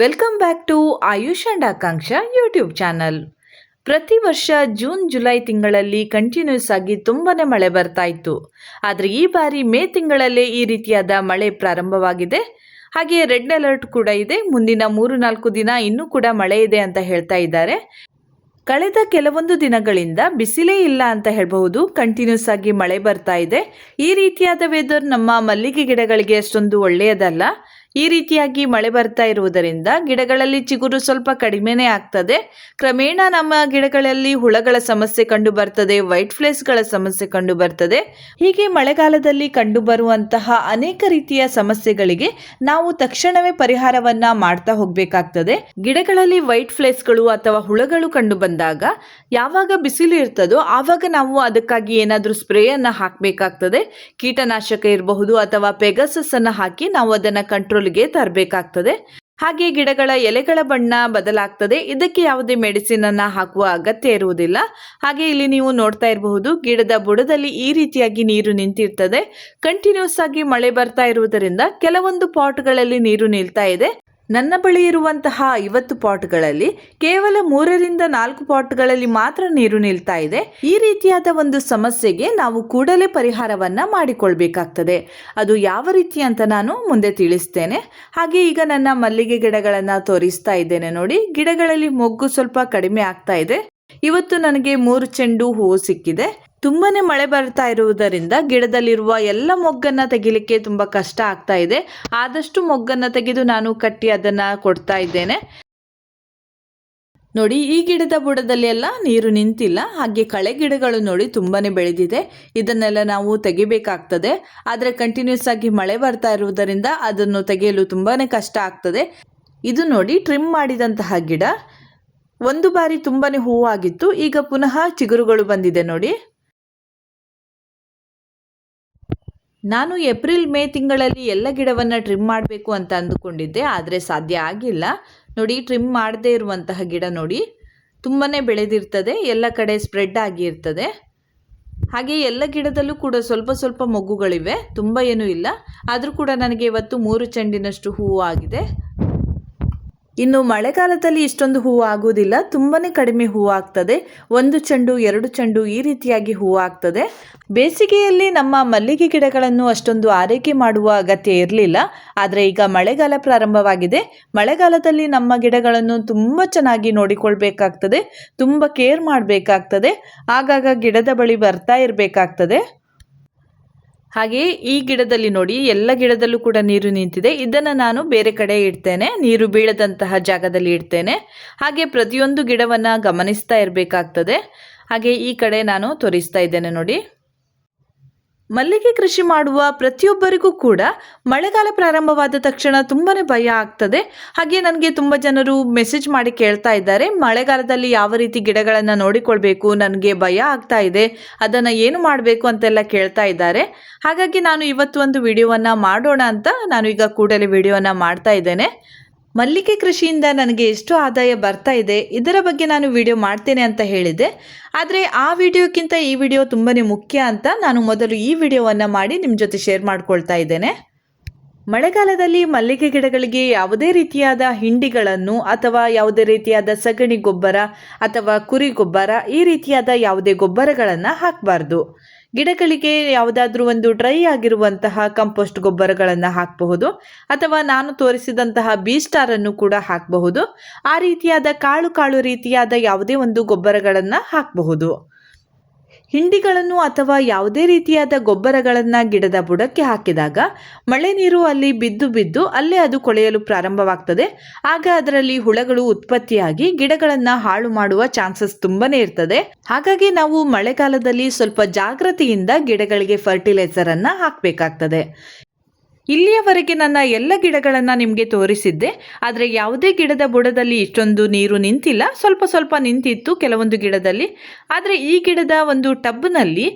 Welcome back to Ayush and Akanksha YouTube channel ಪ್ರತಿ ವರ್ಷ June July ತಿಂಗಳಲ್ಲಿ continuous ಆಗಿ ತುಂಬಾನೇ ಮಳೆ ಬರ್ತಾ ಇತ್ತು. ಆದರೆ ಈ ಬಾರಿ ಮೇ ತಿಂಗಳಲ್ಲೇ ಈ ರೀತಿಯಾದ ಮಳೆ ಪ್ರಾರಂಭವಾಗಿದೆ. ಹಾಗೆ ರೆಡ್ ಅಲರ್ಟ್ ಕೂಡ ಇದೆ. ಮುಂದಿನ ಮೂರು, ನಾಲ್ಕು ದಿನ ಇನ್ನೂ ಕೂಡ ಮಳೆ ಇದೆ ಅಂತ ಹೇಳ್ತಾ ಇದ್ದಾರೆ. ಕಳೆದ ಕೆಲವೊಂದು ದಿನಗಳಿಂದ ಬಿಸಿಲೇ ಇಲ್ಲ ಅಂತ ಹೇಳಬಹುದು. ಕಂಟಿನ್ಯೂಸ್ ಆಗಿ ಮಳೆ ಬರ್ತಾ ಇದೆ. ಈ ರೀತಿಯಾದ ವೆದರ್ ನಮ್ಮ ಮಲ್ಲಿಗೆ ಗಿಡಗಳಿಗೆ ಅಷ್ಟೊಂದು ಒಳ್ಳೆಯದಲ್ಲ. ಈ ರೀತಿಯಾಗಿ ಮಳೆ ಬರ್ತಾ ಇರುವುದರಿಂದ ಗಿಡಗಳಲ್ಲಿ ಚಿಗುರು ಸ್ವಲ್ಪ ಕಡಿಮೆನೇ ಆಗ್ತದೆ. ಕ್ರಮೇಣ ನಮ್ಮ ಗಿಡಗಳಲ್ಲಿ ಹುಳಗಳ ಸಮಸ್ಯೆ ಕಂಡು ಬರ್ತದೆ ವೈಟ್ ಫ್ಲೇಸ್ಗಳ ಸಮಸ್ಯೆ ಕಂಡು ಬರ್ತದೆ ಹೀಗೆ ಮಳೆಗಾಲದಲ್ಲಿ ಕಂಡು ಬರುವಂತಹ ಅನೇಕ ರೀತಿಯ ಸಮಸ್ಯೆಗಳಿಗೆ ನಾವು ತಕ್ಷಣವೇ ಪರಿಹಾರವನ್ನ ಮಾಡ್ತಾ ಹೋಗ್ಬೇಕಾಗ್ತದೆ. ಗಿಡಗಳಲ್ಲಿ ವೈಟ್ ಫ್ಲೇಸ್ಗಳು ಅಥವಾ ಹುಳಗಳು ಕಂಡು ಬಂದಾಗ ಯಾವಾಗ ಬಿಸಿಲು ಇರ್ತದೋ ಆವಾಗ ನಾವು ಅದಕ್ಕಾಗಿ ಏನಾದರೂ ಸ್ಪ್ರೇಯನ್ನು ಹಾಕಬೇಕಾಗ್ತದೆ. ಕೀಟನಾಶಕ ಇರಬಹುದು ಅಥವಾ ಪೆಗಸಸ್ ಅನ್ನು ಹಾಕಿ ನಾವು ಅದನ್ನ ಕಂಟ್ರೋಲ್ಗೆ ತರಬೇಕಾಗ್ತದೆ. ಹಾಗೆ ಗಿಡಗಳ ಎಲೆಗಳ ಬಣ್ಣ ಬದಲಾಗ್ತದೆ. ಇದಕ್ಕೆ ಯಾವುದೇ ಮೆಡಿಸಿನ್ ಅನ್ನ ಹಾಕುವ ಅಗತ್ಯ ಇರುವುದಿಲ್ಲ. ಹಾಗೆ ಇಲ್ಲಿ ನೀವು ನೋಡ್ತಾ ಇರಬಹುದು, ಗಿಡದ ಬುಡದಲ್ಲಿ ಈ ರೀತಿಯಾಗಿ ನೀರು ನಿಂತಿರ್ತದೆ. ಕಂಟಿನ್ಯೂಸ್ ಆಗಿ ಮಳೆ ಬರ್ತಾ ಇರುವುದರಿಂದ ಕೆಲವೊಂದು ಪಾಟ್ಗಳಲ್ಲಿ ನೀರು ನಿಲ್ತಾ ಇದೆ. ನನ್ನ ಬಳಿ ಇರುವಂತಹ ಐವತ್ತು ಪಾಟ್ಗಳಲ್ಲಿ ಕೇವಲ ಮೂರರಿಂದ ನಾಲ್ಕು ಪಾಟ್ಗಳಲ್ಲಿ ಮಾತ್ರ ನೀರು ನಿಲ್ತಾ ಇದೆ. ಈ ರೀತಿಯಾದ ಒಂದು ಸಮಸ್ಯೆಗೆ ನಾವು ಕೂಡಲೇ ಪರಿಹಾರವನ್ನ ಮಾಡಿಕೊಳ್ಬೇಕಾಗ್ತದೆ. ಅದು ಯಾವ ರೀತಿ ಅಂತ ನಾನು ಮುಂದೆ ತಿಳಿಸ್ತೇನೆ. ಹಾಗೆ ಈಗ ನನ್ನ ಮಲ್ಲಿಗೆ ಗಿಡಗಳನ್ನ ತೋರಿಸ್ತಾ ಇದ್ದೇನೆ ನೋಡಿ. ಗಿಡಗಳಲ್ಲಿ ಮೊಗ್ಗು ಸ್ವಲ್ಪ ಕಡಿಮೆ ಆಗ್ತಾ ಇದೆ. ಇವತ್ತು ನನಗೆ ಮೂರು ಚೆಂಡು ಹೂವು ಸಿಕ್ಕಿದೆ. ತುಂಬಾನೇ ಮಳೆ ಬರ್ತಾ ಇರುವುದರಿಂದ ಗಿಡದಲ್ಲಿರುವ ಎಲ್ಲ ಮೊಗ್ಗನ್ನ ತೆಗಿಲಿಕ್ಕೆ ತುಂಬಾ ಕಷ್ಟ ಆಗ್ತಾ ಇದೆ. ಆದಷ್ಟು ಮೊಗ್ಗನ್ನ ತೆಗೆದು ನಾನು ಕಟ್ಟಿ ಅದನ್ನ ಕೊಡ್ತಾ ಇದ್ದೇನೆ. ನೋಡಿ, ಈ ಗಿಡದ ಬುಡದಲ್ಲಿ ಎಲ್ಲ ನೀರು ನಿಂತಿಲ್ಲ. ಹಾಗೆ ಕಳೆ ಗಿಡಗಳು ನೋಡಿ ತುಂಬಾನೇ ಬೆಳೆದಿದೆ. ಇದನ್ನೆಲ್ಲ ನಾವು ತೆಗಿಬೇಕಾಗ್ತದೆ. ಆದರೆ ಕಂಟಿನ್ಯೂಸ್ ಆಗಿ ಮಳೆ ಬರ್ತಾ ಇರುವುದರಿಂದ ಅದನ್ನು ತೆಗೆಯಲು ತುಂಬಾನೇ ಕಷ್ಟ ಆಗ್ತದೆ. ಇದು ನೋಡಿ ಟ್ರಿಮ್ ಮಾಡಿದಂತಹ ಗಿಡ. ಒಂದು ಬಾರಿ ತುಂಬಾನೇ ಹೂವಾಗಿತ್ತು. ಈಗ ಪುನಃ ಚಿಗುರುಗಳು ಬಂದಿದೆ ನೋಡಿ. ನಾನು ಏಪ್ರಿಲ್, ಮೇ ತಿಂಗಳಲ್ಲಿ ಎಲ್ಲ ಗಿಡವನ್ನು ಟ್ರಿಮ್ ಮಾಡಬೇಕು ಅಂತ ಅಂದುಕೊಂಡಿದ್ದೆ, ಆದರೆ ಸಾಧ್ಯ ಆಗಿಲ್ಲ. ನೋಡಿ ಟ್ರಿಮ್ ಮಾಡದೇ ಇರುವಂತಹ ಗಿಡ ನೋಡಿ. ತುಂಬಾ ಬೆಳೆದಿರ್ತದೆ, ಎಲ್ಲ ಕಡೆ ಸ್ಪ್ರೆಡ್ ಆಗಿರ್ತದೆ ಹಾಗೆ ಎಲ್ಲ ಗಿಡದಲ್ಲೂ ಕೂಡ ಸ್ವಲ್ಪ ಸ್ವಲ್ಪ ಮೊಗ್ಗುಗಳಿವೆ, ತುಂಬ ಏನೂ ಇಲ್ಲ. ಆದರೂ ಕೂಡ ನನಗೆ ಇವತ್ತು ಮೂರು ಚೆಂಡಿನಷ್ಟು ಹೂವು ಆಗಿದೆ. ಇನ್ನು ಮಳೆಗಾಲದಲ್ಲಿ ಇಷ್ಟೊಂದು ಹೂವು ಆಗುವುದಿಲ್ಲ. ತುಂಬಾನೇ ಕಡಿಮೆ ಹೂವು ಆಗ್ತದೆ. ಒಂದು ಚೆಂಡು, ಎರಡು ಚೆಂಡು ಈ ರೀತಿಯಾಗಿ ಹೂವು ಆಗ್ತದೆ. ಬೇಸಿಗೆಯಲ್ಲಿ ನಮ್ಮ ಮಲ್ಲಿಗೆ ಗಿಡಗಳನ್ನು ಅಷ್ಟೊಂದು ಆರೈಕೆ ಮಾಡುವ ಅಗತ್ಯ ಇರಲಿಲ್ಲ. ಆದರೆ ಈಗ ಮಳೆಗಾಲ ಪ್ರಾರಂಭವಾಗಿದೆ. ಮಳೆಗಾಲದಲ್ಲಿ ನಮ್ಮ ಗಿಡಗಳನ್ನು ತುಂಬ ಚೆನ್ನಾಗಿ ನೋಡಿಕೊಳ್ಬೇಕಾಗ್ತದೆ. ತುಂಬ ಕೇರ್ ಮಾಡಬೇಕಾಗ್ತದೆ. ಆಗಾಗ ಗಿಡದ ಬಳಿ ಬರ್ತಾ ಇರಬೇಕಾಗ್ತದೆ. ಹಾಗೆ ಈ ಗಿಡದಲ್ಲಿ ನೋಡಿ, ಎಲ್ಲ ಗಿಡದಲ್ಲೂ ಕೂಡ ನೀರು ನಿಂತಿದೆ. ಇದನ್ನು ನಾನು ಬೇರೆ ಕಡೆ ಇಡ್ತೇನೆ. ನೀರು ಬೀಳದಂತಹ ಜಾಗದಲ್ಲಿ ಇಡ್ತೇನೆ. ಹಾಗೆ ಪ್ರತಿಯೊಂದು ಗಿಡವನ್ನು ಗಮನಿಸ್ತಾ ಇರಬೇಕಾಗ್ತದೆ. ಹಾಗೆ ಈ ಕಡೆ ನಾನು ತೋರಿಸ್ತಾ ಇದ್ದೇನೆ ನೋಡಿ. ಮಲ್ಲಿಗೆ ಕೃಷಿ ಮಾಡುವ ಪ್ರತಿಯೊಬ್ಬರಿಗೂ ಕೂಡ ಮಳೆಗಾಲ ಪ್ರಾರಂಭವಾದ ತಕ್ಷಣ ತುಂಬಾ ಭಯ ಆಗ್ತದೆ. ಹಾಗೆ ನನಗೆ ತುಂಬ ಜನರು ಮೆಸೇಜ್ ಮಾಡಿ ಕೇಳ್ತಾ ಇದ್ದಾರೆ. ಮಳೆಗಾಲದಲ್ಲಿ ಯಾವ ರೀತಿ ಗಿಡಗಳನ್ನು ನೋಡಿಕೊಳ್ಬೇಕು ನನಗೆ ಭಯ ಆಗ್ತಾ ಇದೆ. ಅದನ್ನು ಏನು ಮಾಡಬೇಕು ಅಂತೆಲ್ಲ ಕೇಳ್ತಾ ಇದ್ದಾರೆ. ಹಾಗಾಗಿ ನಾನು ಇವತ್ತು ಒಂದು ವಿಡಿಯೋವನ್ನು ಮಾಡೋಣ ಅಂತ ನಾನು ಈಗ ಕೂಡಲೇ ವಿಡಿಯೋವನ್ನು ಮಾಡ್ತಾ ಇದ್ದೇನೆ. ಮಲ್ಲಿಗೆ ಕೃಷಿಯಿಂದ ನನಗೆ ಎಷ್ಟು ಆದಾಯ ಬರ್ತಾ ಇದೆ, ಇದರ ಬಗ್ಗೆ ನಾನು ವಿಡಿಯೋ ಮಾಡ್ತೇನೆ ಅಂತ ಹೇಳಿದೆ ಆದರೆ ಆ ವಿಡಿಯೋಕ್ಕಿಂತ ಈ ವಿಡಿಯೋ ತುಂಬಾ ಮುಖ್ಯ ಅಂತ ನಾನು ಮೊದಲು ಈ ವಿಡಿಯೋವನ್ನು ಮಾಡಿ ನಿಮ್ಮ ಜೊತೆ ಶೇರ್ ಮಾಡ್ಕೊಳ್ತಾ ಇದ್ದೇನೆ. ಮಳೆಗಾಲದಲ್ಲಿ ಮಲ್ಲಿಗೆ ಗಿಡಗಳಿಗೆ ಯಾವುದೇ ರೀತಿಯಾದ ಹಿಂಡಿಗಳನ್ನು ಅಥವಾ ಯಾವುದೇ ರೀತಿಯಾದ ಸಗಣಿ ಗೊಬ್ಬರ ಅಥವಾ ಕುರಿ ಗೊಬ್ಬರ ಈ ರೀತಿಯಾದ ಯಾವುದೇ ಗೊಬ್ಬರಗಳನ್ನು ಹಾಕಬಾರ್ದು. ಗಿಡಗಳಿಗೆ ಯಾವುದಾದ್ರೂ ಒಂದು ಡ್ರೈ ಆಗಿರುವಂತಹ ಕಂಪೋಸ್ಟ್ ಗೊಬ್ಬರಗಳನ್ನು ಹಾಕಬಹುದು ಅಥವಾ ನಾನು ತೋರಿಸಿದಂತಹ ಬಿ ಸ್ಟಾರ್ ಅನ್ನು ಕೂಡ ಹಾಕಬಹುದು. ಆ ರೀತಿಯಾದ ಕಾಳು ಕಾಳು ರೀತಿಯಾದ ಯಾವುದೇ ಒಂದು ಗೊಬ್ಬರಗಳನ್ನು ಹಾಕಬಹುದು. ಹಿಂಡಿಗಳನ್ನು ಅಥವಾ ಯಾವುದೇ ರೀತಿಯಾದ ಗೊಬ್ಬರಗಳನ್ನು ಗಿಡದ ಬುಡಕ್ಕೆ ಹಾಕಿದಾಗ ಮಳೆ ನೀರು ಅಲ್ಲಿ ಬಿದ್ದು ಬಿದ್ದು ಅಲ್ಲೇ ಅದು ಕೊಳೆಯಲು ಪ್ರಾರಂಭವಾಗ್ತದೆ. ಆಗ ಅದರಲ್ಲಿ ಹುಳಗಳು ಉತ್ಪತ್ತಿಯಾಗಿ ಗಿಡಗಳನ್ನು ಹಾಳು ಮಾಡುವ ಚಾನ್ಸಸ್ ತುಂಬಾನೇ ಇರ್ತದೆ. ಹಾಗಾಗಿ ನಾವು ಮಳೆಗಾಲದಲ್ಲಿ ಸ್ವಲ್ಪ ಜಾಗೃತಿಯಿಂದ ಗಿಡಗಳಿಗೆ ಫರ್ಟಿಲೈಸರ್ ಅನ್ನ ಹಾಕಬೇಕಾಗ್ತದೆ. ಇಲ್ಲಿಯವರೆಗೆ ನನ್ನ ಎಲ್ಲ ಗಿಡಗಳನ್ನು ನಿಮಗೆ ತೋರಿಸಿದ್ದೆ, ಆದರೆ ಯಾವುದೇ ಗಿಡದ ಬುಡದಲ್ಲಿ ಇಷ್ಟೊಂದು ನೀರು ನಿಂತಿಲ್ಲ. ಸ್ವಲ್ಪ ಸ್ವಲ್ಪ ನಿಂತಿತ್ತು ಕೆಲವೊಂದು ಗಿಡದಲ್ಲಿ. ಆದರೆ ಈ ಗಿಡದ ಒಂದು ಟಬ್ನಲ್ಲಿ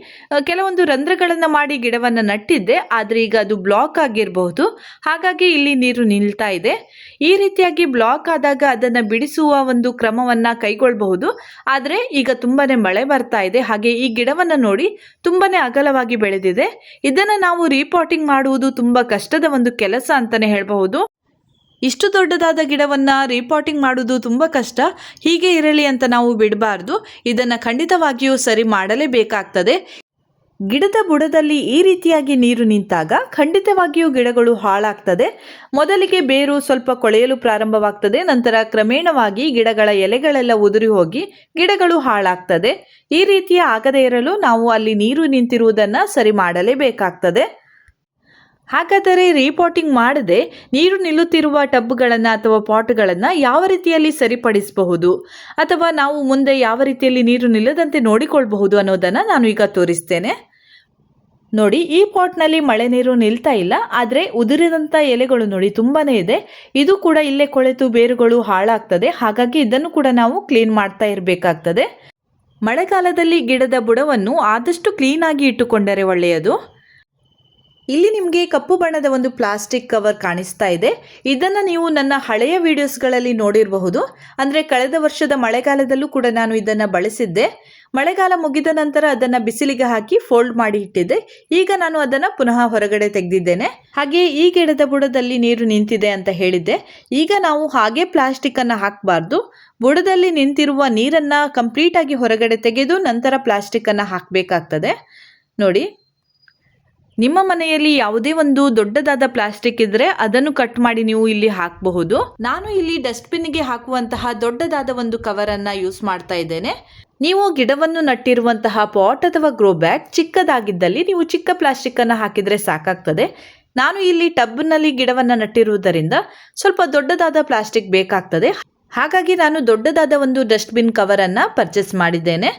ಕೆಲವೊಂದು ರಂಧ್ರಗಳನ್ನು ಮಾಡಿ ಗಿಡವನ್ನು ನಟ್ಟಿದ್ದೆ. ಆದರೆ ಈಗ ಅದು ಬ್ಲಾಕ್ ಆಗಿರಬಹುದು. ಹಾಗಾಗಿ ಇಲ್ಲಿ ನೀರು ನಿಲ್ತಾ ಇದೆ. ಈ ರೀತಿಯಾಗಿ ಬ್ಲಾಕ್ ಆದಾಗ ಅದನ್ನು ಬಿಡಿಸುವ ಒಂದು ಕ್ರಮವನ್ನು ಕೈಗೊಳ್ಳಬಹುದು ಆದರೆ ಈಗ ತುಂಬಾ ಮಳೆ ಬರ್ತಾ ಇದೆ. ಹಾಗೆ ಈ ಗಿಡವನ್ನು ನೋಡಿ ತುಂಬಾ ಅಗಲವಾಗಿ ಬೆಳೆದಿದೆ. ಇದನ್ನು ನಾವು ರೀಪಾಟಿಂಗ್ ಮಾಡುವುದು ತುಂಬ ಕಷ್ಟದ ಒಂದು ಕೆಲಸ ಅಂತಲೇ ಹೇಳಬಹುದು. ಇಷ್ಟು ದೊಡ್ಡದಾದ ಗಿಡವನ್ನು ರೀಪಾಟಿಂಗ್ ಮಾಡೋದು ತುಂಬ ಕಷ್ಟ. ಹೀಗೆ ಇರಲಿ ಅಂತ ನಾವು ಬಿಡಬಾರ್ದು. ಇದನ್ನು ಖಂಡಿತವಾಗಿಯೂ ಸರಿ ಮಾಡಲೇಬೇಕಾಗ್ತದೆ. ಗಿಡದ ಬುಡದಲ್ಲಿ ಈ ರೀತಿಯಾಗಿ ನೀರು ನಿಂತಾಗ ಖಂಡಿತವಾಗಿಯೂ ಗಿಡಗಳು ಹಾಳಾಗ್ತದೆ. ಮೊದಲಿಗೆ ಬೇರು ಸ್ವಲ್ಪ ಕೊಳೆಯಲು ಪ್ರಾರಂಭವಾಗ್ತದೆ. ನಂತರ ಕ್ರಮೇಣವಾಗಿ ಗಿಡಗಳ ಎಲೆಗಳೆಲ್ಲ ಉದುರಿ ಹೋಗಿ ಗಿಡಗಳು ಹಾಳಾಗ್ತದೆ. ಈ ರೀತಿಯ ಆಗದೇ ಇರಲು ನಾವು ಅಲ್ಲಿ ನೀರು ನಿಂತಿರುವುದನ್ನು ಸರಿ ಮಾಡಲೇಬೇಕಾಗ್ತದೆ. ಹಾಗಾದರೆ ರಿಪೋರ್ಟಿಂಗ್ ಮಾಡದೆ ನೀರು ನಿಲ್ಲುತ್ತಿರುವ ಟಬ್ಗಳನ್ನು ಅಥವಾ ಪಾಟ್ಗಳನ್ನು ಯಾವ ರೀತಿಯಲ್ಲಿ ಸರಿಪಡಿಸಬಹುದು? ಅಥವಾ ನಾವು ಮುಂದೆ ಯಾವ ರೀತಿಯಲ್ಲಿ ನೀರು ನಿಲ್ಲದಂತೆ ನೋಡಿಕೊಳ್ಳಬಹುದು ಅನ್ನೋದನ್ನು ನಾನು ಈಗ ತೋರಿಸ್ತೇನೆ. ನೋಡಿ, ಈ ಪಾಟ್ನಲ್ಲಿ ಮಳೆ ನೀರು ನಿಲ್ತಾ ಇಲ್ಲ, ಆದರೆ ಉದುರಿದಂಥ ಎಲೆಗಳು ನೋಡಿ ತುಂಬಾ ಇದೆ. ಇದು ಕೂಡ ಇಲ್ಲೇ ಕೊಳೆತು ಬೇರುಗಳು ಹಾಳಾಗ್ತದೆ, ಹಾಗಾಗಿ ಇದನ್ನು ಕೂಡ ನಾವು ಕ್ಲೀನ್ ಮಾಡ್ತಾ ಇರಬೇಕಾಗ್ತದೆ. ಮಳೆಗಾಲದಲ್ಲಿ ಗಿಡದ ಬುಡವನ್ನು ಆದಷ್ಟು ಕ್ಲೀನಾಗಿ ಇಟ್ಟುಕೊಂಡರೆ ಒಳ್ಳೆಯದು. ಇಲ್ಲಿ ನಿಮಗೆ ಕಪ್ಪು ಬಣ್ಣದ ಒಂದು ಪ್ಲಾಸ್ಟಿಕ್ ಕವರ್ ಕಾಣಿಸ್ತಾ ಇದೆ. ಇದನ್ನು ನೀವು ನನ್ನ ಹಳೆಯ ವಿಡಿಯೋಸ್ಗಳಲ್ಲಿ ನೋಡಿರಬಹುದು. ಅಂದರೆ ಕಳೆದ ವರ್ಷದ ಮಳೆಗಾಲದಲ್ಲೂ ಕೂಡ ನಾನು ಇದನ್ನು ಬಳಸಿದ್ದೆ. ಮಳೆಗಾಲ ಮುಗಿದ ನಂತರ ಅದನ್ನು ಬಿಸಿಲಿಗೆ ಹಾಕಿ ಫೋಲ್ಡ್ ಮಾಡಿ ಇಟ್ಟಿದ್ದೆ. ಈಗ ನಾನು ಅದನ್ನು ಪುನಃ ಹೊರಗಡೆ ತೆಗೆದಿದ್ದೇನೆ. ಹಾಗೆ ಈ ಗಿಡದ ಬುಡದಲ್ಲಿ ನೀರು ನಿಂತಿದೆ ಅಂತ ಹೇಳಿದ್ದೆ. ಈಗ ನಾವು ಹಾಗೆ ಪ್ಲಾಸ್ಟಿಕ್ಕನ್ನು ಹಾಕಬಾರ್ದು. ಬುಡದಲ್ಲಿ ನಿಂತಿರುವ ನೀರನ್ನು ಕಂಪ್ಲೀಟಾಗಿ ಹೊರಗಡೆ ತೆಗೆದು ನಂತರ ಪ್ಲಾಸ್ಟಿಕ್ಕನ್ನು ಹಾಕಬೇಕಾಗ್ತದೆ. ನೋಡಿ. ನಿಮ್ಮ ಮನೆಯಲ್ಲಿ ಯಾವುದೇ ಒಂದು ದೊಡ್ಡದಾದ ಪ್ಲಾಸ್ಟಿಕ್ ಇದ್ರೆ ಅದನ್ನು ಕಟ್ ಮಾಡಿ ನೀವು ಇಲ್ಲಿ ಹಾಕಬಹುದು. ನಾನು ಇಲ್ಲಿ ಡಸ್ಟ್ಬಿನ್ಗೆ ಹಾಕುವಂತಹ ದೊಡ್ಡದಾದ ಒಂದು ಕವರ್ ಅನ್ನ ಯೂಸ್ ಮಾಡ್ತಾ ಇದ್ದೇನೆ. ನೀವು ಗಿಡವನ್ನು ನಟ್ಟಿರುವಂತಹ ಪಾಟ್ ಅಥವಾ ಗ್ರೋ ಬ್ಯಾಗ್ ಚಿಕ್ಕದಾಗಿದ್ದಲ್ಲಿ ನೀವು ಚಿಕ್ಕ ಪ್ಲಾಸ್ಟಿಕ್ ಅನ್ನು ಹಾಕಿದ್ರೆ ಸಾಕಾಗ್ತದೆ. ನಾನು ಇಲ್ಲಿ ಟಬ್ನಲ್ಲಿ ಗಿಡವನ್ನು ನಟ್ಟಿರುವುದರಿಂದ ಸ್ವಲ್ಪ ದೊಡ್ಡದಾದ ಪ್ಲಾಸ್ಟಿಕ್ ಬೇಕಾಗ್ತದೆ. ಹಾಗಾಗಿ ನಾನು ದೊಡ್ಡದಾದ ಒಂದು ಡಸ್ಟ್ಬಿನ್ ಕವರನ್ನು ಪರ್ಚೇಸ್ ಮಾಡಿದ್ದೇನೆ.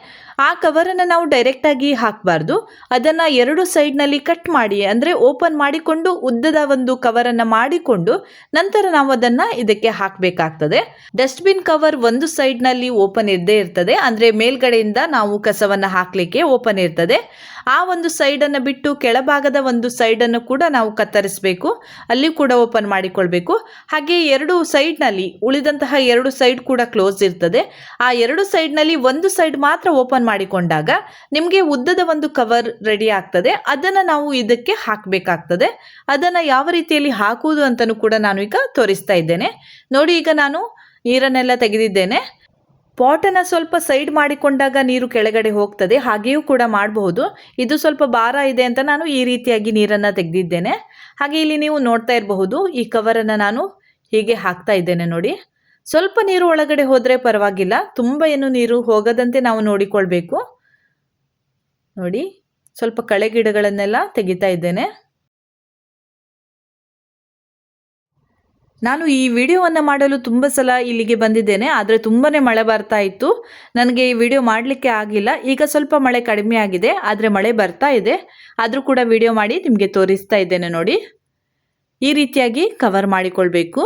ಆ ಕವರನ್ನು ನಾವು ಡೈರೆಕ್ಟಾಗಿ ಹಾಕಬಾರ್ದು. ಅದನ್ನು ಎರಡು ಸೈಡ್ನಲ್ಲಿ ಕಟ್ ಮಾಡಿ, ಅಂದರೆ ಓಪನ್ ಮಾಡಿಕೊಂಡು ಉದ್ದದ ಒಂದು ಕವರನ್ನು ಮಾಡಿಕೊಂಡು ನಂತರ ನಾವು ಅದನ್ನು ಇದಕ್ಕೆ ಹಾಕಬೇಕಾಗ್ತದೆ. ಡಸ್ಟ್ಬಿನ್ ಕವರ್ ಒಂದು ಸೈಡ್ನಲ್ಲಿ ಓಪನ್ ಇದ್ದೇ ಇರ್ತದೆ. ಅಂದರೆ ಮೇಲ್ಗಡೆಯಿಂದ ನಾವು ಕಸವನ್ನು ಹಾಕಲಿಕ್ಕೆ ಓಪನ್ ಇರ್ತದೆ. ಆ ಒಂದು ಸೈಡನ್ನು ಬಿಟ್ಟು ಕೆಳಭಾಗದ ಒಂದು ಸೈಡನ್ನು ಕೂಡ ನಾವು ಕತ್ತರಿಸಬೇಕು. ಅಲ್ಲಿ ಕೂಡ ಓಪನ್ ಮಾಡಿಕೊಳ್ಬೇಕು. ಹಾಗೆ ಎರಡು ಸೈಡ್ನಲ್ಲಿ ಉಳಿದಂತಹ ಎರಡು ಸೈಡ್ ಕೂಡ ಕ್ಲೋಸ್ ಇರ್ತದೆ. ಆ ಎರಡು ಸೈಡ್ನಲ್ಲಿ ಒಂದು ಸೈಡ್ ಮಾತ್ರ ಓಪನ್ ಮಾಡಿಕೊಂಡಾಗ ನಿಮಗೆ ಉದ್ದದ ಒಂದು ಕವರ್ ರೆಡಿ ಆಗ್ತದೆ. ಅದನ್ನು ನಾವು ಇದಕ್ಕೆ ಹಾಕಬೇಕಾಗ್ತದೆ. ಅದನ್ನು ಯಾವ ರೀತಿಯಲ್ಲಿ ಹಾಕುವುದು ಅಂತಲೂ ಕೂಡ ನಾನು ಈಗ ತೋರಿಸ್ತಾ ಇದ್ದೇನೆ. ನೋಡಿ, ಈಗ ನಾನು ನೀರನ್ನೆಲ್ಲ ತೆಗೆದಿದ್ದೇನೆ. ಪಾಟನ್ನು ಸ್ವಲ್ಪ ಸೈಡ್ ಮಾಡಿಕೊಂಡಾಗ ನೀರು ಕೆಳಗಡೆ ಹೋಗ್ತದೆ. ಹಾಗೆಯೂ ಕೂಡ ಮಾಡಬಹುದು. ಇದು ಸ್ವಲ್ಪ ಭಾರ ಇದೆ ಅಂತ ನಾನು ಈ ರೀತಿಯಾಗಿ ನೀರನ್ನು ತೆಗೆದಿದ್ದೇನೆ. ಹಾಗೆ ಇಲ್ಲಿ ನೀವು ನೋಡ್ತಾ ಇರಬಹುದು, ಈ ಕವರನ್ನು ನಾನು ಹೀಗೆ ಹಾಕ್ತಾ ಇದ್ದೇನೆ ನೋಡಿ. ಸ್ವಲ್ಪ ನೀರು ಒಳಗಡೆ ಹೋದರೆ ಪರವಾಗಿಲ್ಲ. ತುಂಬ ಏನು ನೀರು ಹೋಗದಂತೆ ನಾವು ನೋಡಿಕೊಳ್ಬೇಕು. ನೋಡಿ, ಸ್ವಲ್ಪ ಕಳೆ ಗಿಡಗಳನ್ನೆಲ್ಲ ತೆಗಿತಾ ಇದ್ದೇನೆ. ನಾನು ಈ ವಿಡಿಯೋವನ್ನು ಮಾಡಲು ತುಂಬ ಸಲ ಇಲ್ಲಿಗೆ ಬಂದಿದ್ದೇನೆ. ಆದರೆ ತುಂಬಾ ಮಳೆ ಬರ್ತಾ ಇತ್ತು. ನನಗೆ ಈ ವಿಡಿಯೋ ಮಾಡಲಿಕ್ಕೆ ಆಗಿಲ್ಲ. ಈಗ ಸ್ವಲ್ಪ ಮಳೆ ಕಡಿಮೆ ಆಗಿದೆ. ಆದರೆ ಮಳೆ ಬರ್ತಾ ಇದೆ. ಆದರೂ ಕೂಡ ವಿಡಿಯೋ ಮಾಡಿ ನಿಮಗೆ ತೋರಿಸ್ತಾ ಇದ್ದೇನೆ ನೋಡಿ. ಈ ರೀತಿಯಾಗಿ ಕವರ್ ಮಾಡಿಕೊಳ್ಬೇಕು.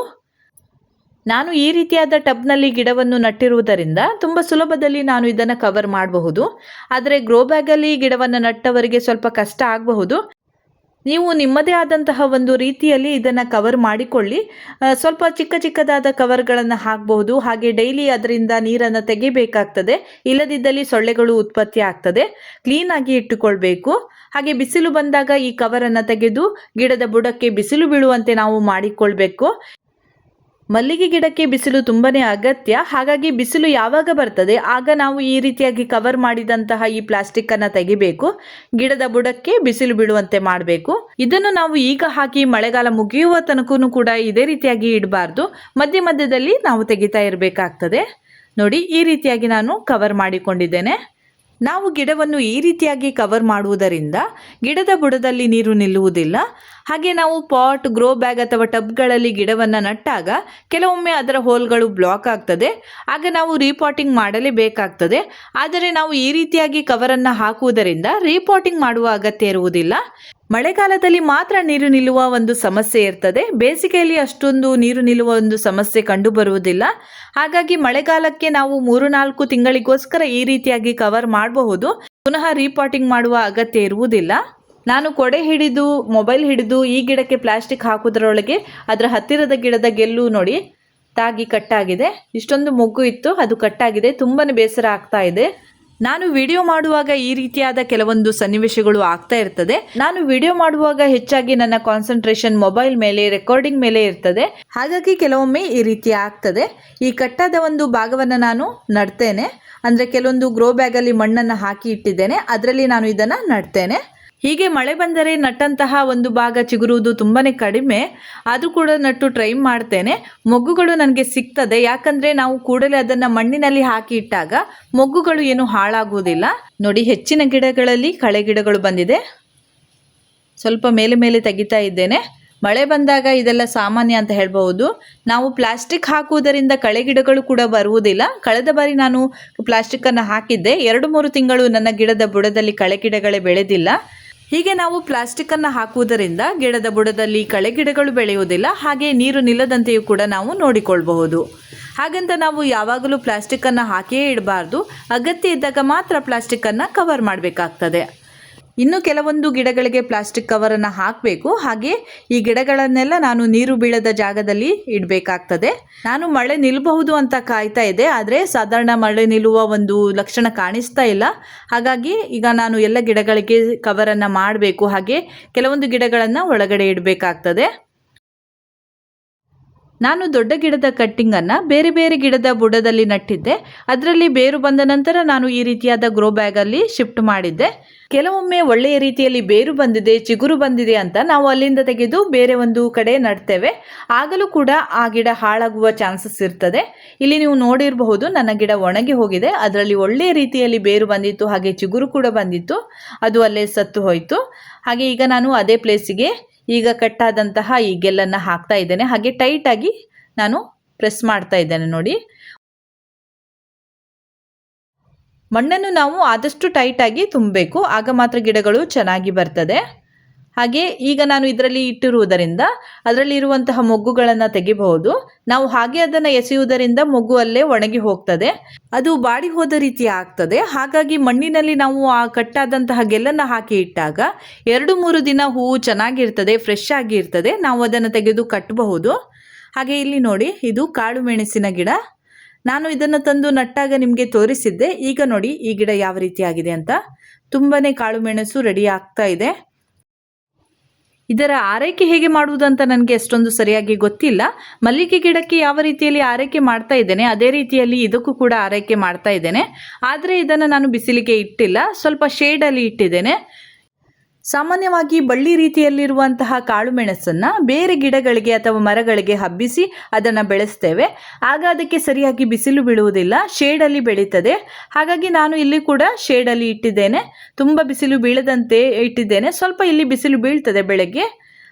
ನಾನು ಈ ರೀತಿಯಾದ ಟಬ್ನಲ್ಲಿ ಗಿಡವನ್ನು ನಟ್ಟಿರುವುದರಿಂದ ತುಂಬ ಸುಲಭದಲ್ಲಿ ನಾನು ಇದನ್ನು ಕವರ್ ಮಾಡಬಹುದು. ಆದರೆ ಗ್ರೋ ಬ್ಯಾಗಲ್ಲಿ ಗಿಡವನ್ನು ನಟ್ಟವರಿಗೆ ಸ್ವಲ್ಪ ಕಷ್ಟ ಆಗಬಹುದು. ನೀವು ನಿಮ್ಮದೇ ಆದಂತಹ ಒಂದು ರೀತಿಯಲ್ಲಿ ಇದನ್ನು ಕವರ್ ಮಾಡಿಕೊಳ್ಳಿ. ಸ್ವಲ್ಪ ಚಿಕ್ಕ ಚಿಕ್ಕದಾದ ಕವರ್ಗಳನ್ನು ಹಾಕಬಹುದು. ಹಾಗೆ ಡೈಲಿ ಅದರಿಂದ ನೀರನ್ನು ತೆಗಿಬೇಕಾಗ್ತದೆ. ಇಲ್ಲದಿದ್ದಲ್ಲಿ ಸೊಳ್ಳೆಗಳು ಉತ್ಪತ್ತಿ ಆಗ್ತದೆ. ಕ್ಲೀನಾಗಿ ಇಟ್ಟುಕೊಳ್ಬೇಕು. ಹಾಗೆ ಬಿಸಿಲು ಬಂದಾಗ ಈ ಕವರನ್ನು ತೆಗೆದು ಗಿಡದ ಬುಡಕ್ಕೆ ಬಿಸಿಲು ಬೀಳುವಂತೆ ನಾವು ಮಾಡಿಕೊಳ್ಬೇಕು. ಮಲ್ಲಿಗೆ ಗಿಡಕ್ಕೆ ಬಿಸಿಲು ತುಂಬನೇ ಅಗತ್ಯ. ಹಾಗಾಗಿ ಬಿಸಿಲು ಯಾವಾಗ ಬರ್ತದೆ, ಆಗ ನಾವು ಈ ರೀತಿಯಾಗಿ ಕವರ್ ಮಾಡಿದಂತಹ ಈ ಪ್ಲಾಸ್ಟಿಕ್ ಅನ್ನ ತೆಗಿಬೇಕು. ಗಿಡದ ಬುಡಕ್ಕೆ ಬಿಸಿಲು ಬಿಡುವಂತೆ ಮಾಡಬೇಕು. ಇದನ್ನು ನಾವು ಈಗ ಹಾಕಿ ಮಳೆಗಾಲ ಮುಗಿಯುವ ತನಕನೂ ಕೂಡ ಇದೇ ರೀತಿಯಾಗಿ ಇಡಬಾರ್ದು. ಮಧ್ಯ ಮಧ್ಯದಲ್ಲಿ ನಾವು ತೆಗಿತಾ ಇರಬೇಕಾಗ್ತದೆ. ನೋಡಿ, ಈ ರೀತಿಯಾಗಿ ನಾನು ಕವರ್ ಮಾಡಿಕೊಂಡಿದ್ದೇನೆ. ನಾವು ಗಿಡವನ್ನು ಈ ರೀತಿಯಾಗಿ ಕವರ್ ಮಾಡುವುದರಿಂದ ಗಿಡದ ಬುಡದಲ್ಲಿ ನೀರು ನಿಲ್ಲುವುದಿಲ್ಲ. ಹಾಗೆ ನಾವು ಪಾಟ್ ಗ್ರೋ ಬ್ಯಾಗ್ ಅಥವಾ ಟಬ್ಗಳಲ್ಲಿ ಗಿಡವನ್ನು ನಟ್ಟಾಗ ಕೆಲವೊಮ್ಮೆ ಅದರ ಹೋಲ್ಗಳು ಬ್ಲಾಕ್ ಆಗ್ತದೆ. ಆಗ ನಾವು ರೀಪಾಟಿಂಗ್ ಮಾಡಲೇಬೇಕಾಗ್ತದೆ. ಆದರೆ ನಾವು ಈ ರೀತಿಯಾಗಿ ಕವರನ್ನು ಹಾಕುವುದರಿಂದ ರೀಪಾಟಿಂಗ್ ಮಾಡುವ ಅಗತ್ಯ ಇರುವುದಿಲ್ಲ. ಮಳೆಗಾಲದಲ್ಲಿ ಮಾತ್ರ ನೀರು ನಿಲ್ಲುವ ಒಂದು ಸಮಸ್ಯೆ ಇರ್ತದೆ. ಬೇಸಿಗೆಯಲ್ಲಿ ಅಷ್ಟೊಂದು ನೀರು ನಿಲ್ಲುವ ಒಂದು ಸಮಸ್ಯೆ ಕಂಡು ಬರುವುದಿಲ್ಲ ಹಾಗಾಗಿ ಮಳೆಗಾಲಕ್ಕೆ ನಾವು ಮೂರು ನಾಲ್ಕು ತಿಂಗಳಿಗೋಸ್ಕರ ಈ ರೀತಿಯಾಗಿ ಕವರ್ ಮಾಡಬಹುದು. ಪುನಃ ರೀಪಾಟಿಂಗ್ ಮಾಡುವ ಅಗತ್ಯ ಇರುವುದಿಲ್ಲ. ನಾನು ಕೊಡೆ ಹಿಡಿದು ಮೊಬೈಲ್ ಹಿಡಿದು ಈ ಗಿಡಕ್ಕೆ ಪ್ಲಾಸ್ಟಿಕ್ ಹಾಕುವುದರೊಳಗೆ ಅದರ ಹತ್ತಿರದ ಗಿಡದ ಗೆಲ್ಲು ನೋಡಿ. ತಾಗಿ ಕಟ್ಟಾಗಿದೆ. ಇಷ್ಟೊಂದು ಮೊಗ್ಗು ಇತ್ತು, ಅದು ಕಟ್ಟಾಗಿದೆ. ತುಂಬಾ ಬೇಸರ ಆಗ್ತಾ ಇದೆ. ನಾನು ವಿಡಿಯೋ ಮಾಡುವಾಗ ಈ ರೀತಿಯಾದ ಕೆಲವೊಂದು ಸನ್ನಿವೇಶಗಳು ಆಗ್ತಾ ಇರ್ತದೆ. ನಾನು ವಿಡಿಯೋ ಮಾಡುವಾಗ ಹೆಚ್ಚಾಗಿ ನನ್ನ ಕಾನ್ಸಂಟ್ರೇಷನ್ ಮೊಬೈಲ್ ಮೇಲೆ ರೆಕಾರ್ಡಿಂಗ್ ಮೇಲೆ ಇರ್ತದೆ. ಹಾಗಾಗಿ ಕೆಲವೊಮ್ಮೆ ಈ ರೀತಿ ಆಗ್ತದೆ. ಈ ಕಟ್ಟಾದ ಒಂದು ಭಾಗವನ್ನು ನಾನು ನಡ್ತೇನೆ. ಅಂದರೆ ಕೆಲವೊಂದು ಗ್ರೋ ಬ್ಯಾಗಲ್ಲಿ ಮಣ್ಣನ್ನು ಹಾಕಿ ಇಟ್ಟಿದ್ದೇನೆ. ಅದರಲ್ಲಿ ನಾನು ಇದನ್ನು ನಡ್ತೇನೆ. ಹೀಗೆ ಮಳೆ ಬಂದರೆ ನಟ್ಟಂತಹ ಒಂದು ಭಾಗ ಚಿಗುರುವುದು ತುಂಬಾ ಕಡಿಮೆ. ಆದರೂ ಕೂಡ ನಟ್ಟು ಟ್ರೈ ಮಾಡ್ತೇನೆ. ಮೊಗ್ಗುಗಳು ನನಗೆ ಸಿಗ್ತದೆ. ಯಾಕಂದರೆ ನಾವು ಕೂಡಲೇ ಅದನ್ನು ಮಣ್ಣಿನಲ್ಲಿ ಹಾಕಿ ಇಟ್ಟಾಗ ಮೊಗ್ಗುಗಳು ಏನು ಹಾಳಾಗುವುದಿಲ್ಲ. ನೋಡಿ, ಹೆಚ್ಚಿನ ಗಿಡಗಳಲ್ಲಿ ಕಳೆ ಗಿಡಗಳು ಬಂದಿದೆ. ಸ್ವಲ್ಪ ಮೇಲೆ ಮೇಲೆ ತೆಗಿತಾ ಇದ್ದೇನೆ. ಮಳೆ ಬಂದಾಗ ಇದೆಲ್ಲ ಸಾಮಾನ್ಯ ಅಂತ ಹೇಳ್ಬಹುದು. ನಾವು ಪ್ಲಾಸ್ಟಿಕ್ ಹಾಕುವುದರಿಂದ ಕಳೆ ಗಿಡಗಳು ಕೂಡ ಬರುವುದಿಲ್ಲ. ಕಳೆದ ಬಾರಿ ನಾನು ಪ್ಲಾಸ್ಟಿಕ್ಕನ್ನು ಹಾಕಿದ್ದೆ. ಎರಡು, ಮೂರು ತಿಂಗಳು ನನ್ನ ಗಿಡದ ಬುಡದಲ್ಲಿ ಕಳೆ ಗಿಡಗಳೇ ಬೆಳೆದಿಲ್ಲ. ಹೀಗೆ ನಾವು ಪ್ಲಾಸ್ಟಿಕ್ಕನ್ನು ಹಾಕುವುದರಿಂದ ಗಿಡದ ಬುಡದಲ್ಲಿ ಕಳೆ ಗಿಡಗಳು ಬೆಳೆಯುವುದಿಲ್ಲ, ಹಾಗೆ ನೀರು ನಿಲ್ಲದಂತೆಯೂ ಕೂಡ ನಾವು ನೋಡಿಕೊಳ್ಳಬಹುದು ಹಾಗಂತ ನಾವು ಯಾವಾಗಲೂ ಪ್ಲಾಸ್ಟಿಕ್ಕನ್ನು ಹಾಕಿಯೇ ಇಡಬಾರ್ದು. ಅಗತ್ಯ ಇದ್ದಾಗ ಮಾತ್ರ ಪ್ಲಾಸ್ಟಿಕ್ಕನ್ನು ಕವರ್ ಮಾಡಬೇಕಾಗ್ತದೆ. ಇನ್ನು ಕೆಲವೊಂದು ಗಿಡಗಳಿಗೆ ಪ್ಲಾಸ್ಟಿಕ್ ಕವರನ್ನು ಹಾಕಬೇಕು. ಹಾಗೆ ಈ ಗಿಡಗಳನ್ನೆಲ್ಲ ನಾನು ನೀರು ಬೀಳದ ಜಾಗದಲ್ಲಿ ಇಡಬೇಕಾಗ್ತದೆ. ನಾನು ಮಳೆ ನಿಲ್ಲಬಹುದು ಅಂತ ಕಾಯ್ತಾ ಇದೆ ಆದರೆ ಸಾಧಾರಣ ಮಳೆ ನಿಲ್ಲುವ ಒಂದು ಲಕ್ಷಣ ಕಾಣಿಸ್ತಾ ಇಲ್ಲ. ಹಾಗಾಗಿ ಈಗ ನಾನು ಎಲ್ಲ ಗಿಡಗಳಿಗೆ ಕವರನ್ನು ಮಾಡಬೇಕು. ಹಾಗೆ ಕೆಲವೊಂದು ಗಿಡಗಳನ್ನು ಒಳಗಡೆ ಇಡಬೇಕಾಗ್ತದೆ. ನಾನು ದೊಡ್ಡ ಗಿಡದ ಕಟ್ಟಿಂಗನ್ನು ಬೇರೆ ಬೇರೆ ಗಿಡದ ಬುಡದಲ್ಲಿ ನಟ್ಟಿದ್ದೆ. ಅದರಲ್ಲಿ ಬೇರು ಬಂದ ನಂತರ ನಾನು ಈ ರೀತಿಯಾದ ಗ್ರೋ ಬ್ಯಾಗಲ್ಲಿ ಶಿಫ್ಟ್ ಮಾಡಿದ್ದೆ. ಕೆಲವೊಮ್ಮೆ ಒಳ್ಳೆಯ ರೀತಿಯಲ್ಲಿ ಬೇರು ಬಂದಿದೆ, ಚಿಗುರು ಬಂದಿದೆ ಅಂತ ನಾವು ಅಲ್ಲಿಂದ ತೆಗೆದು ಬೇರೆ ಒಂದು ಕಡೆ ನಡ್ತೇವೆ. ಆಗಲೂ ಕೂಡ ಆ ಗಿಡ ಹಾಳಾಗುವ ಚಾನ್ಸಸ್ ಇರ್ತದೆ. ಇಲ್ಲಿ ನೀವು ನೋಡಿರಬಹುದು ನನ್ನ ಗಿಡ ಒಣಗಿ ಹೋಗಿದೆ. ಅದರಲ್ಲಿ ಒಳ್ಳೆಯ ರೀತಿಯಲ್ಲಿ ಬೇರು ಬಂದಿತ್ತು, ಹಾಗೆ ಚಿಗುರು ಕೂಡ ಬಂದಿತ್ತು. ಅದು ಅಲ್ಲೇ ಸತ್ತು ಹೋಯಿತು. ಹಾಗೆ ಈಗ ನಾನು ಅದೇ ಪ್ಲೇಸಿಗೆ ಈಗ ಕಟ್ಟಾದಂತಹ ಈ ಗೆಲ್ಲನ್ನು ಹಾಕ್ತಾ ಇದ್ದೇನೆ. ಹಾಗೆ ಟೈಟಾಗಿ ನಾನು ಪ್ರೆಸ್ ಮಾಡ್ತಾ ಇದ್ದೇನೆ ನೋಡಿ. ಮಣ್ಣನ್ನು ನಾವು ಆದಷ್ಟು ಟೈಟಾಗಿ ತುಂಬಬೇಕು. ಆಗ ಮಾತ್ರ ಗಿಡಗಳು ಚೆನ್ನಾಗಿ ಬರ್ತದೆ. ಹಾಗೆ ಈಗ ನಾನು ಇದರಲ್ಲಿ ಇಟ್ಟಿರುವುದರಿಂದ ಅದರಲ್ಲಿ ಇರುವಂತಹ ಮೊಗ್ಗುಗಳನ್ನು ತೆಗಿಬಹುದು. ನಾವು ಹಾಗೆ ಅದನ್ನು ಎಸೆಯುವುದರಿಂದ ಮೊಗ್ಗು ಅಲ್ಲೇ ಒಣಗಿ ಹೋಗ್ತದೆ. ಅದು ಬಾಡಿ ಹೋದ ರೀತಿ ಆಗ್ತದೆ. ಹಾಗಾಗಿ ಮಣ್ಣಿನಲ್ಲಿ ನಾವು ಆ ಕಟ್ಟಾದಂತಹ ಗೆಲ್ಲನ್ನು ಹಾಕಿ ಇಟ್ಟಾಗ ಎರಡು ಮೂರು ದಿನ ಹೂವು ಚೆನ್ನಾಗಿರ್ತದೆ ಫ್ರೆಶ್ ಆಗಿರ್ತದೆ. ನಾವು ಅದನ್ನು ತೆಗೆದು ಕಟ್ಟಬಹುದು ಹಾಗೆ ಇಲ್ಲಿ ನೋಡಿ, ಇದು ಕಾಳು ಮೆಣಸಿನ ಗಿಡ. ನಾನು ಇದನ್ನು ತಂದು ನಟ್ಟಾಗ ನಿಮಗೆ ತೋರಿಸಿದ್ದೆ. ಈಗ ನೋಡಿ ಈ ಗಿಡ ಯಾವ ರೀತಿ ಆಗಿದೆ ಅಂತ. ತುಂಬಾ ಕಾಳು ಮೆಣಸು ರೆಡಿ ಆಗ್ತಾ ಇದೆ. ಇದರ ಆರೈಕೆ ಹೇಗೆ ಮಾಡುವುದಂತ ನನಗೆ ಅಷ್ಟೊಂದು ಸರಿಯಾಗಿ ಗೊತ್ತಿಲ್ಲ. ಮಲ್ಲಿಗೆ ಗಿಡಕ್ಕೆ ಯಾವ ರೀತಿಯಲ್ಲಿ ಆರೈಕೆ ಮಾಡ್ತಾ ಇದ್ದೇನೆ, ಅದೇ ರೀತಿಯಲ್ಲಿ ಇದಕ್ಕೂ ಕೂಡ ಆರೈಕೆ ಮಾಡ್ತಾ ಇದ್ದೇನೆ. ಆದರೆ ಇದನ್ನು ನಾನು ಬಿಸಿಲಿಗೆ ಇಟ್ಟಿಲ್ಲ, ಸ್ವಲ್ಪ ಶೇಡಲ್ಲಿ ಇಟ್ಟಿದ್ದೇನೆ. ಸಾಮಾನ್ಯವಾಗಿ ಬಳ್ಳಿ ರೀತಿಯಲ್ಲಿರುವಂತಹ ಕಾಳುಮೆಣಸನ್ನು ಬೇರೆ ಗಿಡಗಳಿಗೆ ಅಥವಾ ಮರಗಳಿಗೆ ಹಬ್ಬಿಸಿ ಅದನ್ನು ಬೆಳೆಸ್ತೇವೆ. ಆಗ ಅದಕ್ಕೆ ಸರಿಯಾಗಿ ಬಿಸಿಲು ಬೀಳುವುದಿಲ್ಲ, ಶೇಡಲ್ಲಿ ಬೆಳೀತದೆ. ಹಾಗಾಗಿ ನಾನು ಇಲ್ಲಿ ಕೂಡ ಶೇಡಲ್ಲಿ ಇಟ್ಟಿದ್ದೇನೆ. ತುಂಬ ಬಿಸಿಲು ಬೀಳದಂತೆ ಇಟ್ಟಿದ್ದೇನೆ. ಸ್ವಲ್ಪ ಇಲ್ಲಿ ಬಿಸಿಲು ಬೀಳ್ತದೆ ಬೆಳಗ್ಗೆ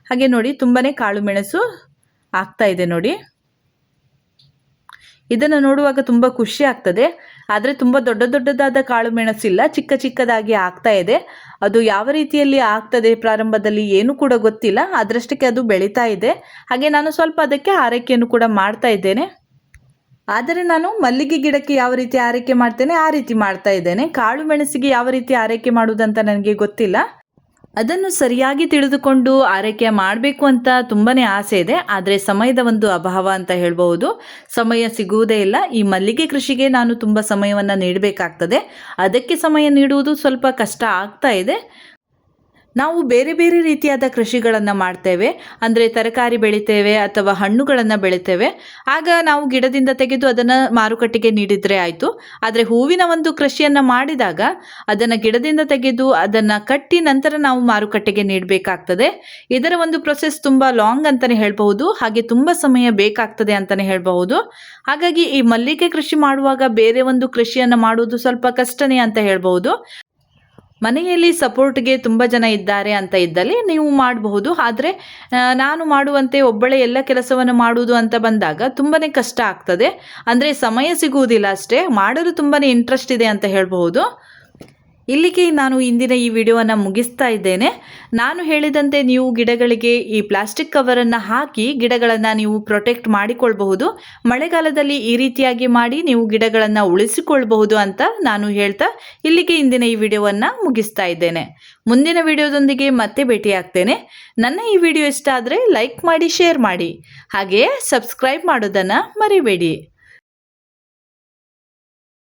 ಹಾಗೆ ನೋಡಿ ತುಂಬಾ ಕಾಳುಮೆಣಸು ಆಗ್ತಾ ಇದೆ ನೋಡಿ. ಇದನ್ನು ನೋಡುವಾಗ ತುಂಬ ಖುಷಿ ಆಗ್ತದೆ. ಆದರೆ ತುಂಬ ದೊಡ್ಡ ದೊಡ್ಡದಾದ ಕಾಳು ಮೆಣಸಿಲ್ಲ, ಚಿಕ್ಕ ಚಿಕ್ಕದಾಗಿ ಆಗ್ತಾ ಇದೆ. ಅದು ಯಾವ ರೀತಿಯಲ್ಲಿ ಆಗ್ತದೆ ಪ್ರಾರಂಭದಲ್ಲಿ ಏನು ಕೂಡ ಗೊತ್ತಿಲ್ಲ. ಅದರಷ್ಟಕ್ಕೆ ಅದು ಬೆಳೀತಾ ಇದೆ. ಹಾಗೆ ನಾನು ಸ್ವಲ್ಪ ಅದಕ್ಕೆ ಆರೈಕೆಯನ್ನು ಕೂಡ ಮಾಡ್ತಾ ಇದ್ದೇನೆ. ಆದರೆ ನಾನು ಮಲ್ಲಿಗೆ ಗಿಡಕ್ಕೆ ಯಾವ ರೀತಿ ಆರೈಕೆ ಮಾಡ್ತೇನೆ, ಆ ರೀತಿ ಮಾಡ್ತಾ ಇದ್ದೇನೆ. ಕಾಳು ಮೆಣಸಿಗೆ ಯಾವ ರೀತಿ ಆರೈಕೆ ಮಾಡುವುದಂತ ನನಗೆ ಗೊತ್ತಿಲ್ಲ. ಅದನ್ನು ಸರಿಯಾಗಿ ತಿಳಿದುಕೊಂಡು ಆರೈಕೆ ಮಾಡಬೇಕು ಅಂತ ತುಂಬಾ ಆಸೆ ಇದೆ. ಆದರೆ ಸಮಯದ ಒಂದು ಅಭಾವ ಅಂತ ಹೇಳಬಹುದು. ಸಮಯ ಸಿಗುವುದೇ ಇಲ್ಲ. ಈ ಮಲ್ಲಿಗೆ ಕೃಷಿಗೆ ನಾನು ತುಂಬ ಸಮಯವನ್ನು ನೀಡಬೇಕಾಗ್ತದೆ. ಅದಕ್ಕೆ ಸಮಯ ನೀಡುವುದು ಸ್ವಲ್ಪ ಕಷ್ಟ ಆಗ್ತಾ ಇದೆ. ನಾವು ಬೇರೆ ಬೇರೆ ರೀತಿಯಾದ ಕೃಷಿಗಳನ್ನು ಮಾಡ್ತೇವೆ. ಅಂದರೆ ತರಕಾರಿ ಬೆಳಿತೇವೆ ಅಥವಾ ಹಣ್ಣುಗಳನ್ನು ಬೆಳಿತೇವೆ. ಆಗ ನಾವು ಗಿಡದಿಂದ ತೆಗೆದು ಅದನ್ನು ಮಾರುಕಟ್ಟೆಗೆ ನೀಡಿದರೆ ಆಯಿತು. ಆದರೆ ಹೂವಿನ ಒಂದು ಕೃಷಿಯನ್ನು ಮಾಡಿದಾಗ ಅದನ್ನು ಗಿಡದಿಂದ ತೆಗೆದು ಅದನ್ನು ಕಟ್ಟಿ ನಂತರ ನಾವು ಮಾರುಕಟ್ಟೆಗೆ ನೀಡಬೇಕಾಗ್ತದೆ. ಇದರ ಒಂದು ಪ್ರೊಸೆಸ್ ತುಂಬ ಲಾಂಗ್ ಅಂತಲೇ ಹೇಳಬಹುದು. ಹಾಗೆ ತುಂಬ ಸಮಯ ಬೇಕಾಗ್ತದೆ ಅಂತಲೇ ಹೇಳಬಹುದು. ಹಾಗಾಗಿ ಈ ಮಲ್ಲಿಗೆ ಕೃಷಿ ಮಾಡುವಾಗ ಬೇರೆ ಒಂದು ಕೃಷಿಯನ್ನು ಮಾಡುವುದು ಸ್ವಲ್ಪ ಕಷ್ಟನೇ ಅಂತ ಹೇಳ್ಬಹುದು. ಮನೆಯಲ್ಲಿ ಸಪೋರ್ಟ್ಗೆ ತುಂಬ ಜನ ಇದ್ದಾರೆ ಅಂತ ಇದ್ದಲ್ಲಿ ನೀವು ಮಾಡಬಹುದು. ಆದರೆ ನಾನು ಮಾಡುವಂತೆ ಒಬ್ಬಳೇ ಎಲ್ಲ ಕೆಲಸವನ್ನು ಮಾಡುವುದು ಅಂತ ಬಂದಾಗ ತುಂಬಾ ಕಷ್ಟ ಆಗ್ತದೆ. ಅಂದರೆ ಸಮಯ ಸಿಗುವುದಿಲ್ಲ ಅಷ್ಟೇ. ಮಾಡಲು ತುಂಬಾ ಇಂಟ್ರೆಸ್ಟ್ ಇದೆ ಅಂತ ಹೇಳಬಹುದು. ಇಲ್ಲಿಗೆ ನಾನು ಇಂದಿನ ಈ ವಿಡಿಯೋವನ್ನು ಮುಗಿಸ್ತಾ ಇದ್ದೇನೆ. ನಾನು ಹೇಳಿದಂತೆ ನೀವು ಗಿಡಗಳಿಗೆ ಈ ಪ್ಲಾಸ್ಟಿಕ್ ಕವರನ್ನು ಹಾಕಿ ಗಿಡಗಳನ್ನು ನೀವು ಪ್ರೊಟೆಕ್ಟ್ ಮಾಡಿಕೊಳ್ಬಹುದು. ಮಳೆಗಾಲದಲ್ಲಿ ಈ ರೀತಿಯಾಗಿ ಮಾಡಿ ನೀವು ಗಿಡಗಳನ್ನು ಉಳಿಸಿಕೊಳ್ಬಹುದು ಅಂತ ನಾನು ಹೇಳ್ತಾ ಇಲ್ಲಿಗೆ ಇಂದಿನ ಈ ವಿಡಿಯೋವನ್ನು ಮುಗಿಸ್ತಾ ಇದ್ದೇನೆ. ಮುಂದಿನ ವಿಡಿಯೋದೊಂದಿಗೆ ಮತ್ತೆ ಭೇಟಿಯಾಗ್ತೇನೆ. ನನ್ನ ಈ ವಿಡಿಯೋ ಇಷ್ಟ ಆದರೆ ಲೈಕ್ ಮಾಡಿ, ಶೇರ್ ಮಾಡಿ. ಹಾಗೆಯೇ ಸಬ್ಸ್ಕ್ರೈಬ್ ಮಾಡೋದನ್ನು ಮರಿಬೇಡಿ.